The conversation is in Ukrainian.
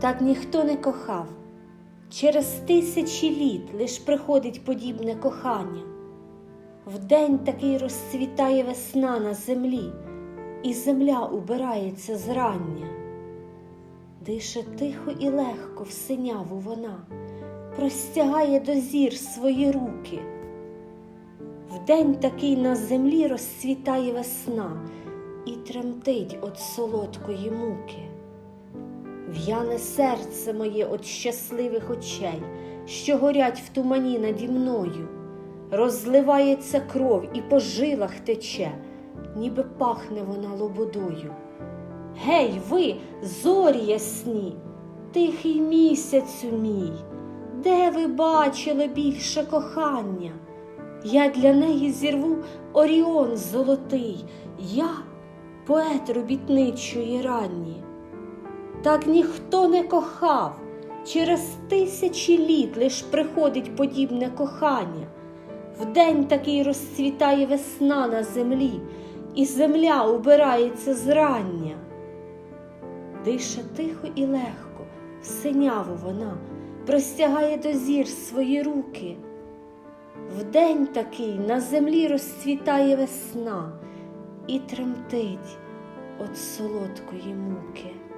Так ніхто не кохав. Через тисячі літ лиш приходить подібне кохання. Вдень такий розцвітає весна на землі, і земля убирається зрання. Дише тихо і легко в синяву вона, простягає до зір свої руки. Вдень такий на землі розцвітає весна і тремтить от солодкої муки. В'яне серце моє от щасливих очей, що горять в тумані наді мною, розливається кров і по жилах тече, ніби пахне вона лободою. Гей, ви, зорі ясні, тихий місяцю мій, де ви бачили більше кохання? Я для неї зірву оріон золотий, я поет робітничої ранні. Так ніхто не кохав, через тисячі літ лиш приходить подібне кохання. Вдень такий розцвітає весна на землі, і земля убирається зрання. Дише тихо і легко, синяву вона простягає до зір свої руки. Вдень такий на землі розцвітає весна і тремтить от солодкої муки.